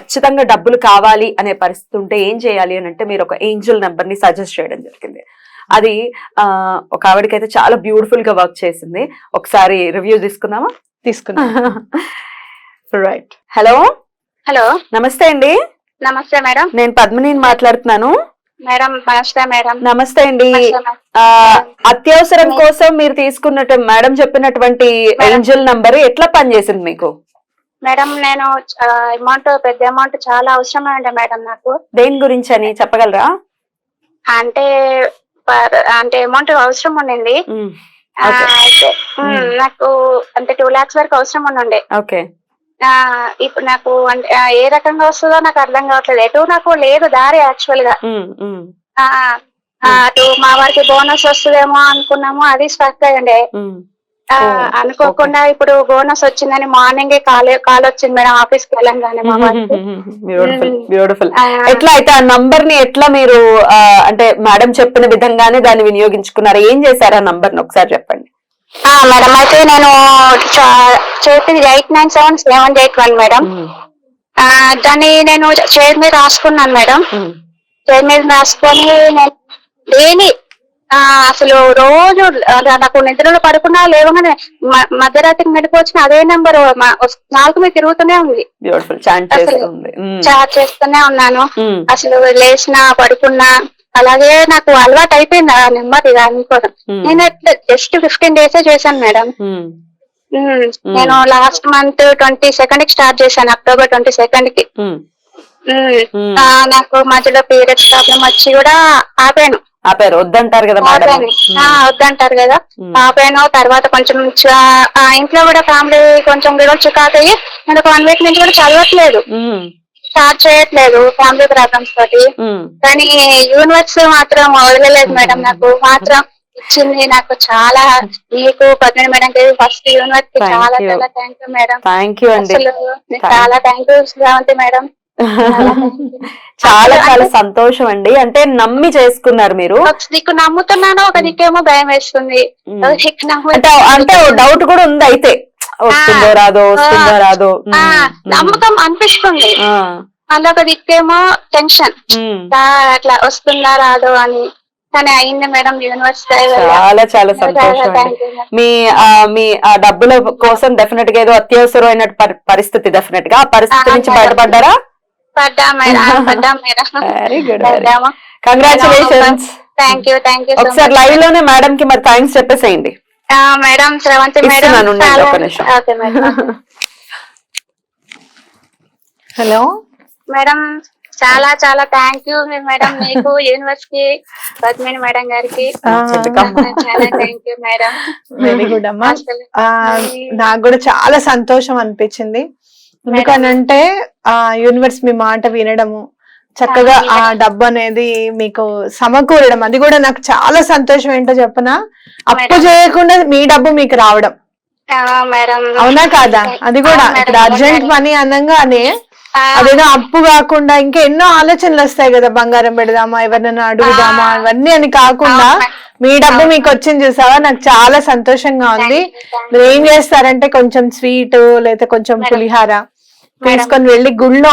ఖచ్చితంగా డబ్బులు కావాలి అనే పరిస్థితి ఉంటే ఏం చేయాలి అని అంటే మీరు ఒక ఏంజల్ నెంబర్ని సజెస్ట్ చేయడం జరిగింది. అది ఆ ఒక ఆవిడకైతే చాలా బ్యూటిఫుల్గా వర్క్ చేసింది. ఒకసారి రివ్యూ తీసుకుందామా? తీసుకున్నా రైట్ హలో హలో నమస్తే అండి. నమస్తే మేడం. నేను పద్మిని మాట్లాడుతున్నాను. మేడం నమస్తే మేడం. నమస్తే అండి. అత్యవసరం కోసం మీరు తీసుకున్నట్టు మేడం చెప్పినటువంటి ఏంజల్ నంబర్ ఎట్లా పనిచేసింది మీకు? మేడం నేను అమౌంట్ పెద్ద అమౌంట్ చాలా అవసరం అండి మేడం నాకు. దేని గురించి అని చెప్పగలరా? అంటే అంటే అమౌంట్ అవసరం ఉండింది. అయితే. నాకు అంటే టూ లాక్స్ వరకు అవసరం ఉండే ఓకే. ఇప్పుడు నాకు అంటే ఏ రకంగా వస్తుందో నాకు అర్థం కావట్లేదు. ఎటు నాకు లేదు దారి యాక్చువల్గా. అటు మా వారికి బోనస్ వస్తుందేమో అనుకున్నాము అది స్ట్రక్ అయ్యండి అనుకోకుండా ఇప్పుడు బోనస్ వచ్చిందని మార్నింగ్ కాల్ కాల్ వచ్చింది మేడం ఆఫీస్కి వెళ్ళంగానే మా బ్యూటిఫుల్. బ్యూటిఫుల్. ఎట్లా అయితే ఆ నంబర్ని ఎట్లా మీరు అంటే మేడం చెప్పిన విధంగానే దాన్ని వినియోగించుకున్నారు? ఏం చేశారు ఆ నంబర్ని ఒకసారి చెప్పండి. ఆ, మేడం అయితే నేను చ- చెప్పింది eight nine seven seven eight one madam. దాన్ని నేను చైర్ మీద రాసుకున్నాను మేడం. చైర్ మీద రాసుకొని నేను డైలీ అసలు రోజు నాకు నిద్రలో పడుకున్నా లేవగానే మధ్యరాత్రికి మెడికి అదే నెంబర్ నాలుగు మీద తిరుగుతూనే ఉంది. చాంట్ చేస్తూనే ఉన్నాను. అసలు లేచినా పడుకున్నా అలాగే నాకు అలవాటు అయిపోయింది ఆ నెంబర్ దానికోసం మ్మ్, నేను జస్ట్ ఫిఫ్టీన్ డేస్ చేశాను మేడం. నేను లాస్ట్ మంత్ ట్వంటీ సెకండ్కి స్టార్ట్ చేశాను అక్టోబర్ ట్వంటీ సెకండ్కి నాకు మధ్యలో పీరియడ్స్ ప్రాబ్లం వచ్చి కూడా ఆపాను. ఆపారు వద్దంటారు కదా మేడం. వద్దంటారు కదా. ఆపాను తర్వాత కొంచెం ఇంట్లో కూడా ఫ్యామిలీ కొంచెం గొడవలు చికాకయ్యి నేను ఒక వన్ వీక్ నుంచి కూడా చదవట్లేదు. స్టార్ట్ చేయట్లేదు ఫ్యామిలీ ప్రాబ్లమ్స్ తోటి. కానీ యూనివర్స్ మాత్రం వదలలేదు మేడం నాకు. మాత్రం ఇచ్చింది నాకు చాలా మీకు పద్మిని మేడం ఫస్ట్ యూనివర్స్కి Thank చాలా. చాలా thank you madam. Thank you అండి. చాలా థ్యాంక్ యూ శ్రావంతి మేడం. చాలా చాలా సంతోషం అండి అంటే నమ్మి చేసుకున్నారు మీరు. దిక్కు నమ్ముతున్నాను ఒక దిక్కేమో భయం వేస్తుంది. అంటే అంటే డౌట్ కూడా ఉంది అయితే. వస్తుందో రాదో వస్తుందో రాదో. నమ్మకం అనిపిస్తుంది. మళ్ళీ ఒక దిక్కేమో టెన్షన్. అట్లా వస్తుందా రాదో అని. చాలా చాలా సంతోషం మీ మీ ఆ డబ్బుల కోసం డెఫినెట్గా ఏదో అత్యవసరమైన పరి- పరిస్థితి డెఫినెట్గా. ఆ పరిస్థితి నుంచి. బయటపడ్డారా? పడ్డా మేడం. ఆ, పడ్డా madam. Very good congratulations thank you thank you ఒకసారి లైవ్లోనే మేడం కి మరి థ్యాంక్స్ చెప్పేసేయండి. Madam Sravanthi madam. Okay madam. Hello. Madam చాలా చాలా థ్యాంక్ యూ మేడం మీకు యూనివర్స్కి పద్మిని మేడం గారికి. చాలా thank you madam. Very good అమ్మా. నాకు కూడా చాలా సంతోషం అనిపించింది. ఎందుకనంటే ఆ యూనివర్స్ మీ మాట వినడము చక్కగా ఆ డబ్బు అనేది మీకు సమకూరడం అది కూడా నాకు చాలా సంతోషం ఏంటో చెప్పనా? అప్పు. చేయకుండా మీ డబ్బు మీకు రావడం. అవునా కాదా? అది కూడా ఇప్పుడు అర్జెంట్. మనీ అనగానే అదేదో అప్పు కాకుండా ఇంకా ఎన్నో ఆలోచనలు వస్తాయి కదా బంగారం పెడదామా ఎవరినైనా అడుగుదామా ఆ. ఇవన్నీ అని కాకుండా. మీ డబ్బు. మీకు వచ్చింది చూసావా నాకు చాలా సంతోషంగా ఉంది మీరు ఏం. చేస్తారంటే కొంచెం స్వీట్ లేదా కొంచెం. పులిహార. తీసుకొని వెళ్ళి గుళ్ళో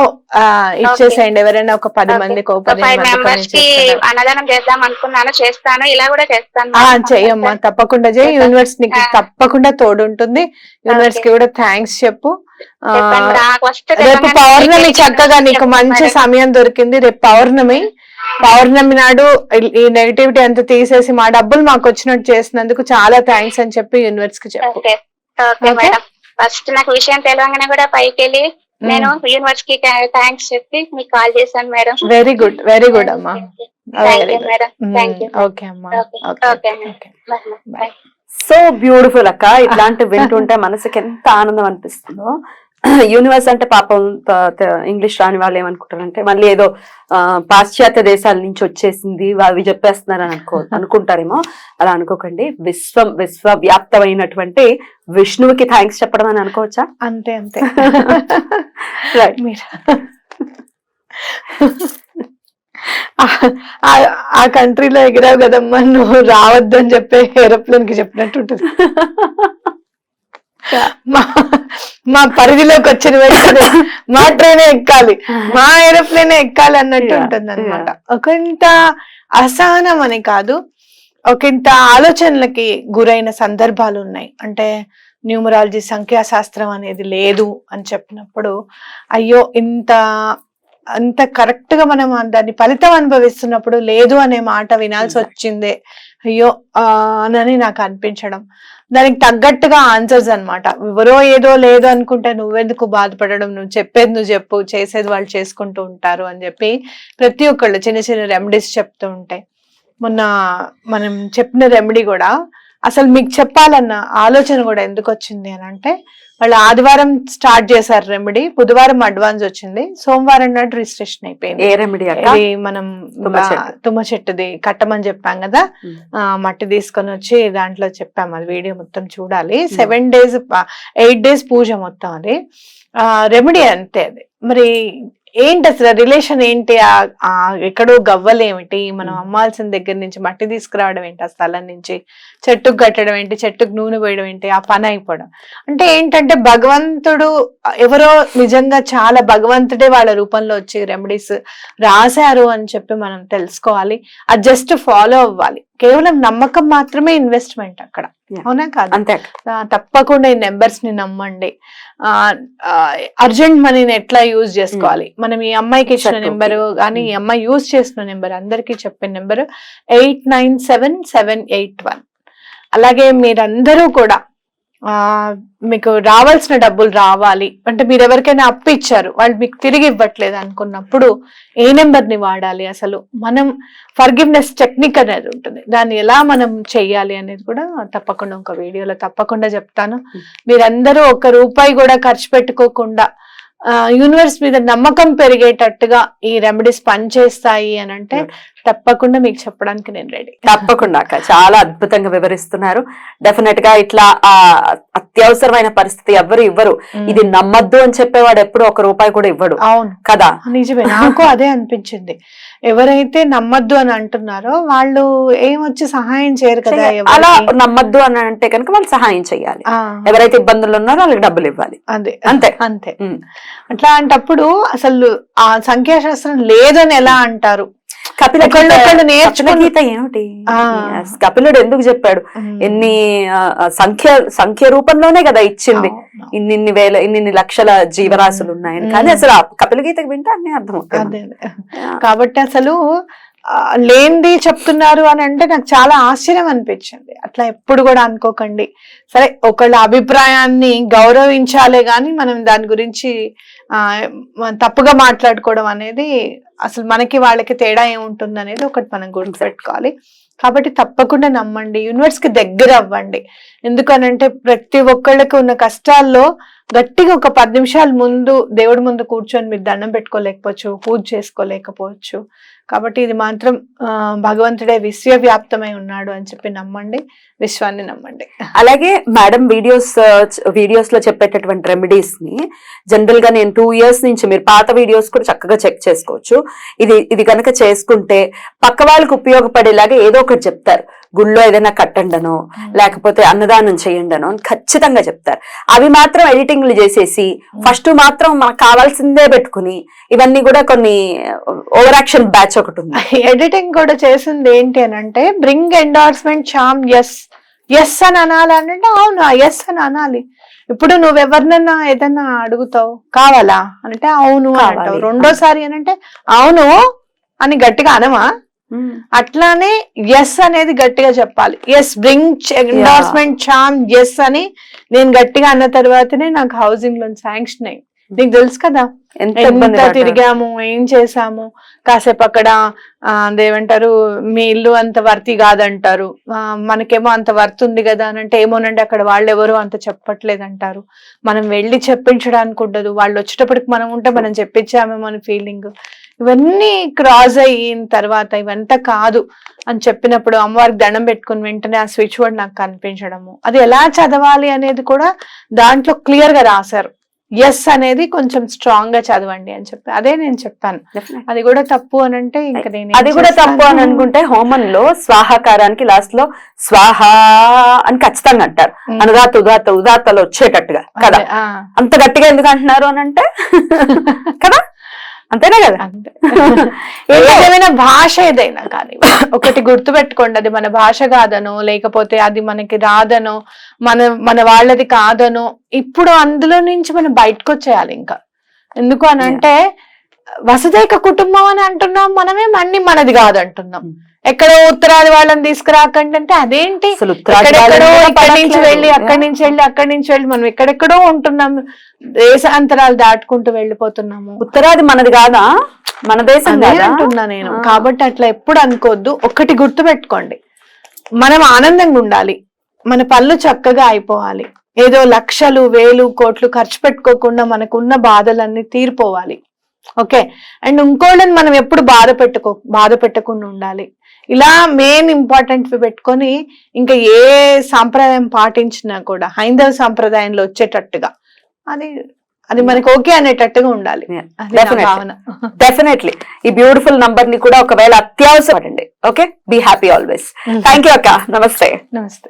ఇచ్చేసేయండి ఎవరైనా ఒక పది. మందికి ఫైవ్ మెంబర్స్కి ఇచ్చేస్తున్నారు. అన్నదానం చేద్దాం అనుకున్నాను చేస్తాను ఇలా కూడా చేస్తాను. చెయ్యమ్మా తప్పకుండా చేయి. యూనివర్స్ నీకు. తప్పకుండా తోడుంటుంది యూనివర్స్కి. కూడా థ్యాంక్స్ చెప్పు రేపు. పౌర్ణమి చక్కగా నీకు మంచి. సమయం దొరికింది రేపు పౌర్ణమి పౌర్ణమి నాడు ఈ- నెగటివిటీ అంతా తీసేసి మా డబ్బులు మాకు వచ్చినట్టు చేసినందుకు చాలా థ్యాంక్స్ అని చెప్పి యూనివర్స్కి చెప్పు ఫస్ట్ నాకు విషయం తెలియగానే కూడా పైకి వెళ్ళి నేను యూనివర్స్కి థ్యాంక్స్ చెప్పి మీకు కాల్ చేశాను madam very good very good అమ్మా ఓకే అమ్మా. సో బ్యూటిఫుల్ అక్క ఇట్లాంటి వింటుంటే మనసుకి ఎంత ఆనందం అనిపిస్తుందో. యూనివర్స్ అంటే పాపం ఇంగ్లీష్ రాని వాళ్ళు ఏమనుకుంటారంటే మళ్ళీ ఏదో పాశ్చాత్య దేశాల నుంచి వచ్చేసింది అవి చెప్పేస్తున్నారు అని అనుకో అనుకుంటారేమో. అలా అనుకోకండి. విశ్వం విశ్వవ్యాప్తమైనటువంటి విష్ణువుకి థ్యాంక్స్ చెప్పడం అని అనుకోవచ్చా? అంతే అంతే. మీరు. ఆ- కంట్రీలో ఎగిరావు కదమ్మా నువ్వు రావద్దు అని చెప్పే ఏరోప్లేన్కి చెప్పినట్టు ఉంటుంది. మా పరిధిలోకి వచ్చిన వెంటనే మా ట్రైన్ ఎక్కాలి మా ఏరోప్లేన్ ఎక్కాలి అన్నట్టు ఉంటుంది అనమాట ఒకంత అసహనం అని కాదు ఒకంత ఆలోచనలకి గురైన సందర్భాలు ఉన్నాయి. అంటే న్యూమరాలజీ సంఖ్యాశాస్త్రం అనేది లేదు అని చెప్పినప్పుడు అయ్యో ఇంత అంత కరెక్ట్గా మనం దాన్ని ఫలితం అనుభవిస్తున్నప్పుడు లేదు అనే మాట వినాల్సి వచ్చిందే. అయ్యో అని నాకు అనిపించడం. దానికి తగ్గట్టుగా ఆన్సర్స్ అన్నమాట. ఎవరో ఏదో లేదు అనుకుంటే నువ్వెందుకు బాధపడడం? నువ్వు చెప్పేది నువ్వు చెప్పు చేసేది వాళ్ళు చేసుకుంటూ ఉంటారు అని చెప్పి ప్రతి ఒక్కళ్ళు చిన్న చిన్న రెమెడీస్ చెప్తూ ఉంటాయి. మొన్న మనం చెప్పిన రెమెడీ కూడా అసలు మీకు చెప్పాలన్న ఆలోచన కూడా ఎందుకు వచ్చింది అని అంటే వాళ్ళు ఆదివారం స్టార్ట్ చేశారు రెమెడీ బుధవారం అడ్వాన్స్ వచ్చింది సోమవారం నాడు రిజిస్ట్రేషన్ అయిపోయింది. ఏ రెమెడీ ఇది మనం తుమ్మ చెట్టుది కట్టమని చెప్పాం కదా మట్టి తీసుకొని వచ్చి దాంట్లో చెప్పాము అది వీడియో మొత్తం చూడాలి. సెవెన్ డేస్ ఎయిట్ డేస్ పూజ మొత్తం అది. రెమెడీ అంతే అది. మరి ఏంటి అసలు రిలేషన్ ఏంటి? ఎక్కడో గవ్వలేమిటి మనం. అమ్మాల్సిన దగ్గర నుంచి మట్టి తీసుకురావడం ఏంటి? ఆ స్థలం నుంచి చెట్టుకు కట్టడం ఏంటి? చెట్టుకు నూనె పోయడం ఏంటి? ఆ పని అయిపోవడం. అంటే ఏంటంటే భగవంతుడు ఎవరో నిజంగా చాలా భగవంతుడే వాళ్ళ రూపంలో వచ్చి రెమెడీస్ రాశారు అని చెప్పి మనం తెలుసుకోవాలి. అది జస్ట్ ఫాలో అవ్వాలి. కేవలం నమ్మకం మాత్రమే ఇన్వెస్ట్మెంట్ అక్కడ. అవునా కాదు. అంతే తప్పకుండా ఈ నెంబర్స్ని నమ్మండి. అర్జెంట్ మనీని ఎట్లా యూజ్ చేసుకోవాలి? మనం ఈ అమ్మాయికి ఇచ్చిన. నెంబర్ కానీ ఈ అమ్మాయి యూజ్ చేసిన నెంబర్ అందరికీ చెప్పిన number eight nine seven seven eight one. అలాగే మీరందరూ కూడా మీకు రావాల్సిన డబ్బులు రావాలి. అంటే మీరు ఎవరికైనా అప్పు ఇచ్చారు. వాళ్ళు మీకు తిరిగి ఇవ్వట్లేదు అనుకున్నప్పుడు ఏ నెంబర్ని వాడాలి అసలు? మనం ఫర్గివ్నెస్ టెక్నిక్ అనేది ఉంటుంది. దాన్ని ఎలా మనం చెయ్యాలి అనేది కూడా తప్పకుండా ఒక వీడియోలో తప్పకుండా చెప్తాను. మీరందరూ ఒక్క రూపాయి కూడా ఖర్చు పెట్టుకోకుండా యూనివర్స్ మీద నమ్మకం పెరిగేటట్టుగా ఈ రెమెడీస్ పనిచేస్తాయి అని అంటే తప్పకుండా మీకు చెప్పడానికి నేను రెడీ తప్పకుండా అక్క. చాలా అద్భుతంగా వివరిస్తున్నారు. డెఫినెట్గా ఇట్లా ఆ అత్యవసరమైన పరిస్థితి ఎవ్వరు ఇవ్వరు. ఇది నమ్మద్దు అని చెప్పేవాడు ఎప్పుడు ఒక రూపాయి కూడా ఇవ్వడు. అవును. కదా? నిజమే. నాకు అదే అనిపించింది. ఎవరైతే నమ్మద్దు అని అంటున్నారో వాళ్ళు ఏమొచ్చి సహాయం చేయరు కదా అలా. నమ్మద్దు అని అంటే కనుక వాళ్ళు సహాయం చేయాలి. ఎవరైతే ఇబ్బందులు ఉన్నారో వాళ్ళకి డబ్బులు ఇవ్వాలి. అదే అంతే. అంతే. అట్లాంటప్పుడు అసలు ఆ సంఖ్యాశాస్త్రం లేదని ఎలా అంటారు? కపిల గీత- ఏమిటి కపిలుడు ఎందుకు చెప్పాడు. ఎన్ని సంఖ్య సంఖ్య రూపంలోనే కదా ఇచ్చింది. ఇన్నిన్ని వేల ఇన్నిన్ని లక్షల జీవరాశులు ఉన్నాయని కానీ. అసలు కపిల గీతకి వింటే అన్ని అదే. కాబట్టి అసలు లేనిది చెప్తున్నారు అని అంటే నాకు చాలా ఆశ్చర్యం అనిపించింది. అట్లా ఎప్పుడు కూడా అనుకోకండి. సరే ఒకళ్ళ అభిప్రాయాన్ని గౌరవించాలే కానీ మనం దాని గురించి తప్పుగా మాట్లాడుకోవడం అనేది అసలు మనకి వాళ్ళకి తేడా ఏముంటుంది అనేది ఒకటి మనం గుర్తుపెట్టుకోవాలి. కాబట్టి తప్పకుండా నమ్మండి. యూనివర్స్కి దగ్గర అవ్వండి. ఎందుకనంటే ప్రతి ఒక్కళ్ళకి ఉన్న కష్టాల్లో గట్టిగా ఒక పది నిమిషాల ముందు దేవుడి ముందు కూర్చొని మీరు దండం పెట్టుకోలేకపోవచ్చు పూజ చేసుకోలేకపోవచ్చు. కాబట్టి ఇది మాత్రం భగవంతుడే విశ్వవ్యాప్తమై ఉన్నాడు అని చెప్పి నమ్మండి. విశ్వాన్ని నమ్మండి. అలాగే మేడం వీడియోస్ వీడియోస్లో చెప్పేటటువంటి రెమెడీస్ని జనరల్గా నేను టూ ఇయర్స్ నుంచి మీరు పాత వీడియోస్ కూడా చక్కగా చెక్ చేసుకోవచ్చు. ఇది ఇది కనుక చేసుకుంటే పక్క వాళ్ళకి ఉపయోగపడేలాగా ఏదో ఒకటి చెప్తారు. గుళ్ళో ఏదైనా కట్టండనో లేకపోతే అన్నదానం చేయండనో అని ఖచ్చితంగా చెప్తారు. అవి మాత్రం ఎడిటింగ్లు చేసేసి ఫస్ట్ మాత్రం మనకు కావాల్సిందే పెట్టుకుని ఇవన్నీ కూడా కొన్ని ఓవర్ యాక్షన్ బ్యాచ్ ఒకటి ఉంది. ఎడిటింగ్ కూడా చేసింది ఏంటి అని అంటే బ్రింగ్ ఎండార్స్మెంట్ చామ్ ఎస్ ఎస్ అని అనాలి అని అంటే అవును ఎస్ అని అనాలి. ఇప్పుడు నువ్వు ఎవరినన్నా ఏదన్నా అడుగుతావు కావాలా? అంటే అవును. అంటావు. రెండోసారి అని అంటే అవును అని గట్టిగా అనమా? అట్లానే ఎస్ అనేది గట్టిగా చెప్పాలి. ఎస్ బ్రింగ్ ఎండార్స్మెంట్ చామ్ ఎస్ అని నేను గట్టిగా అన్న తర్వాతనే నాకు హౌసింగ్ లోన్ శాంక్షన్ అయ్యి నీకు తెలుసు కదా? ఎంత. తిరిగాము? ఏం చేసాము కాసేపు అక్కడ అదేమంటారు మీ ఇల్లు అంత వర్తి కాదంటారు. మనకేమో అంత వర్త్ ఉంది కదా అని అంటే ఏమోనండి అక్కడ వాళ్ళు ఎవరు అంత చెప్పట్లేదు అంటారు మనం వెళ్ళి చెప్పించడానికి ఉండదు. వాళ్ళు వచ్చేటప్పటికి మనం ఉంటే మనం చెప్పించామేమో అని ఫీలింగ్ ఇవన్నీ క్రాస్ అయిన తర్వాత ఇవంతా కాదు అని చెప్పినప్పుడు అమ్మవారికి దండం పెట్టుకుని వెంటనే ఆ స్విచ్ బోర్డ్ నాకు కనిపించడము. అది ఎలా చదవాలి అనేది కూడా దాంట్లో క్లియర్గా రాశారు. ఎస్ అనేది కొంచెం స్ట్రాంగ్గా చదవండి అని చెప్పి. అదే నేను చెప్పాను. అది కూడా తప్పు అని అంటే ఇంకా నేను అది కూడా తప్పు అని? అనుకుంటే హోమంలో స్వాహాకారానికి లాస్ట్లో స్వాహ అని ఖచ్చితంగా అంటారు. అనుదాత ఉదాత ఉదాతలు వచ్చేటట్టుగా. కదా? అంత గట్టిగా ఎందుకు అంటున్నారు అని అంటే? కదా? అంతేనా కదా? అంతే. ఏదైనా భాష ఏదైనా కానీ ఒకటి గుర్తు పెట్టుకోండి అది మన భాష కాదనో లేకపోతే అది మనకి రాదనో మన మన వాళ్ళది కాదనో ఇప్పుడు అందులో నుంచి మనం బయటకు వచ్చేయాలి ఇంకా. ఎందుకు అని అంటే వసుదైక కుటుంబం అని అంటున్నాం మనమే మన్ని మనది కాదు అంటున్నాం Hmm. ఎక్కడో ఉత్తరాది వాళ్ళని తీసుకురాకండి అంటే అదేంటి? ఎక్కడెక్కడో ఇక్కడి నుంచి. వెళ్ళి అక్కడి నుంచి వెళ్ళి అక్కడి నుంచి వెళ్ళి మనం ఎక్కడెక్కడో ఉంటున్నాం. దేశాంతరాలు దాటుకుంటూ వెళ్ళిపోతున్నాము. ఉత్తరాది మనది కాదా? మన దేశం అంటున్నా నేను. ఆ. కాబట్టి అట్లా ఎప్పుడు అనుకోవద్దు. ఒక్కటి గుర్తు పెట్టుకోండి మనం ఆనందంగా ఉండాలి. మన పనులు చక్కగా అయిపోవాలి. ఏదో లక్షలు వేలు కోట్లు ఖర్చు పెట్టుకోకుండా మనకున్న బాధలన్నీ తీరిపోవాలి. ఓకే. అండ్ ఇంకోళ్ళని మనం ఎప్పుడు బాధ పెట్టుకో బాధ పెట్టకుండా ఉండాలి. ఇలా మెయిన్ ఇంపార్టెంట్ పెట్టుకొని ఇంకా ఏ సాంప్రదాయం పాటించినా కూడా హైందవ సాంప్రదాయంలో వచ్చేటట్టుగా అది అది మనకి ఓకే అనేటట్టుగా ఉండాలి. డెఫినెట్లీ ఈ బ్యూటిఫుల్ నంబర్ని కూడా ఒకవేళ అత్యవసరం okay? Be happy always thank you అక్క. నమస్తే. నమస్తే.